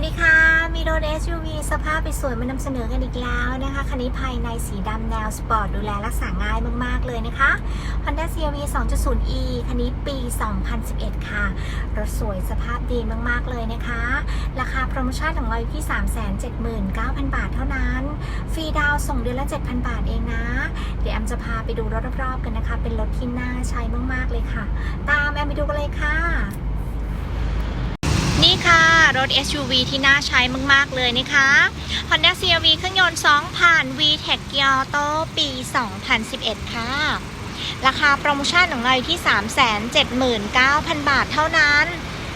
วัสดีค่ะ มีรถ SUV สภาพไปสวยมานำเสนอกันอีกแล้วนะคะ คันนี้ภายในสีดำแนวสปอร์ตดูแลรักษาง่ายมาก ๆ เลยนะคะ Honda CRV 2.0e คันนี้ปี 2011 ค่ะ รถสวยสภาพดีมาก ๆ เลยนะคะ ราคาโปรโมชั่นของเราอยู่ที่ 379,000 บาทเท่านั้น ฟรีดาวส่งเดือนละ 7,000 บาทเองนะ เดี๋ยวแอมจะพาไปดูรถรอบๆกันนะคะ เป็นรถที่น่าใช้มาก ๆ เลยค่ะ ตามแอมไปดูกันเลยค่ะ นี่ค่ะ รถ SUV ที่น่าใช้มาก ๆ เลยนะคะ Honda CRV เครื่องยนต์ 2 ผ่าน VTEC Gear Auto ปี 2011 ค่ะ ราคาโปรโมชั่นของเราอยู่ที่ 379,000 บาทเท่านั้น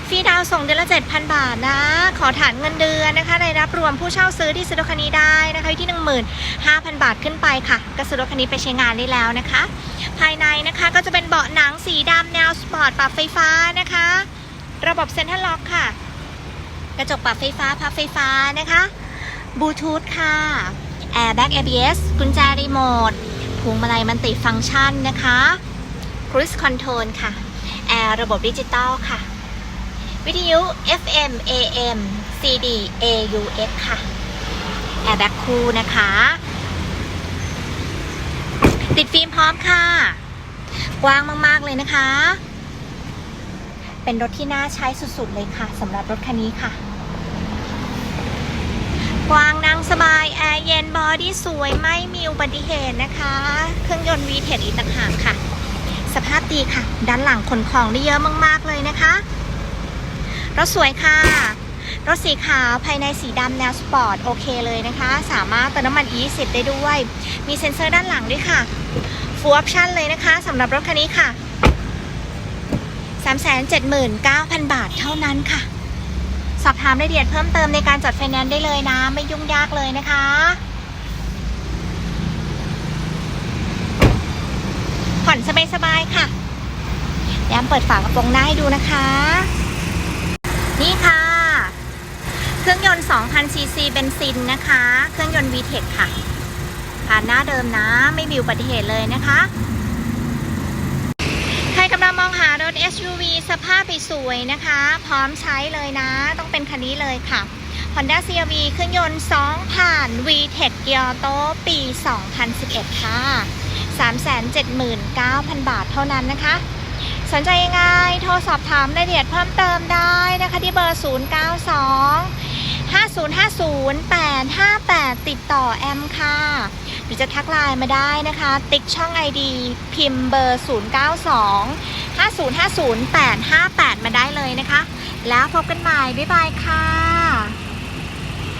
ฟรีดาวส่งเดือนละ 7,000 บาทนะ ขอฐานเงินเดือนนะคะรายรับรวมผู้เช่าซื้อที่ซื้อรถคันนี้ได้นะคะที่ 15,000 บาทขึ้นไปค่ะ ก็ซื้อรถคันนี้ไปใช้งานได้แล้วนะคะ ภายในนะคะก็จะเป็นเบาะหนังสีดำแนวสปอร์ตปรับไฟฟ้านะคะ ระบบเซ็นทรัลล็อกค่ะ กระจกปรับไฟฟ้าพับไฟฟ้านะคะบลูทูธค่ะ Airbag ABS กุญแจรีโมทพวงมาลัยมันติฟังก์ชันนะคะ Cruise Control ค่ะแอร์ระบบดิจิตอลค่ะ วิทยุ FM AM CD AUX ค่ะ Airbag คู่นะคะ ติดฟิล์มพร้อมค่ะ กว้างมาก ๆ เลยนะคะ เป็นรถที่น่าใช้สุด ๆ เลยค่ะสำหรับรถคันนี้ค่ะ กว้างนั่งสบาย แอร์เย็นบอดี้สวยไม่มีอุบัติเหตุนะคะ เครื่องยนต์ V10 อีกต่างหากค่ะ สภาพดีค่ะ ด้านหลังขนของได้เยอะมาก ๆ เลยนะคะ รถสวยค่ะ รถสีขาวภายในสีดำแนวสปอร์ต โอเคเลยนะคะ สามารถเติมน้ำมัน E10 ได้ด้วย มีเซ็นเซอร์ด้านหลังด้วยค่ะฟูลออปชั่นเลยนะคะสำหรับรถคันนี้ค่ะ 379,000 บาทเท่านั้นค่ะ สอบถามรายละเอียดเพิ่มเติมในการจัดไฟแนนซ์ได้เลยนะ ไม่ยุ่งยากเลยนะคะผ่อนสบายๆค่ะย้ำเปิดฝากระโปรงหน้าให้ดูนะคะ นี่ค่ะ เครื่องยนต์ 2,000ซีซีเบนซินนะคะ เครื่องยนต์ VTEC ค่ะผ่านหน้าเดิมนะ ไม่มีอุบัติเหตุเลยนะคะ ใครกำลังมองหา รถ SUV สภาพสวยนะคะ พร้อมใช้เลยนะ ต้องเป็นคันนี้เลยค่ะ Honda CRV เครื่องยนต์ 2 ผ่าน VTEC Gear Auto ปี 2011 ค่ะ 379,000 บาทเท่านั้นนะคะ สนใจยังไง โทรสอบถามรายละเอียดเพิ่มเติมได้นะคะที่เบอร์ 092 5050 858ติดต่อแอมค่ะ หรือจะทักไลน์มาได้นะคะ ติ๊กช่อง ID พิมพ์เบอร์ 092 50508558 มาได้เลยนะคะ แล้วพบกันใหม่ บ๊ายบายค่ะ